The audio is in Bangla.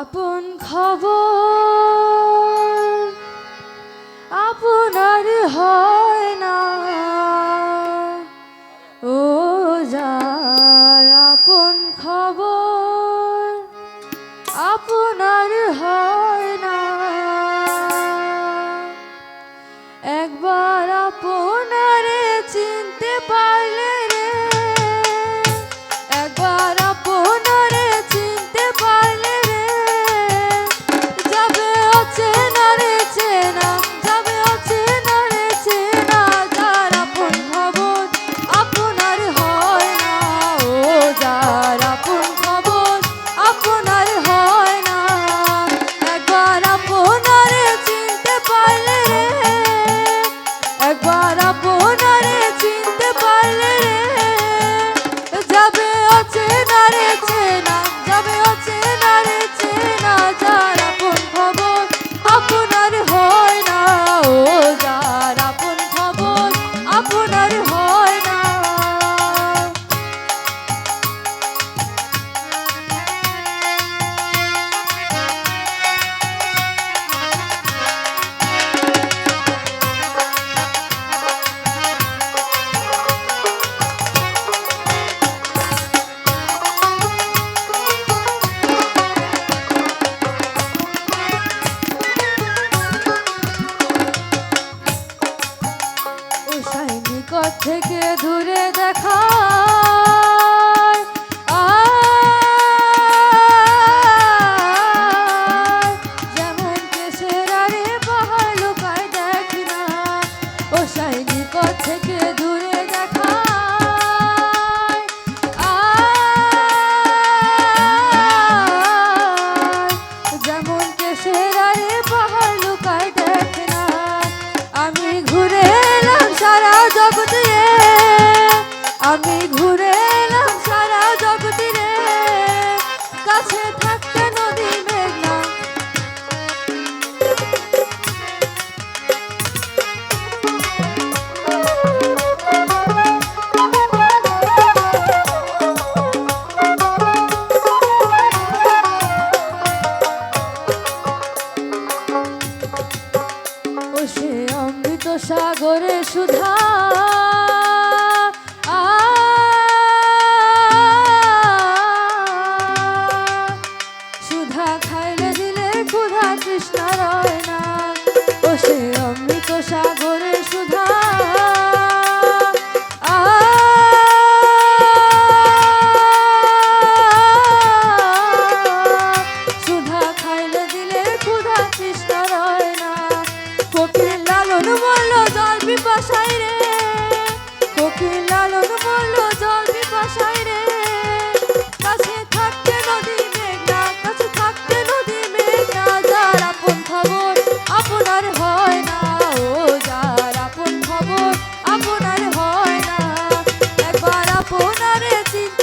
আপন খবর আপনার হয় না। ও যার আপন খবর আপনার হয় না। একবার আপন থেকে দূরে দেখা। আমি ঘুরে এলাম সারা জগতিরে কাছে থাকতে নদী মেঘনা। ও সে অমৃত সাগরে সুধা। খুশি see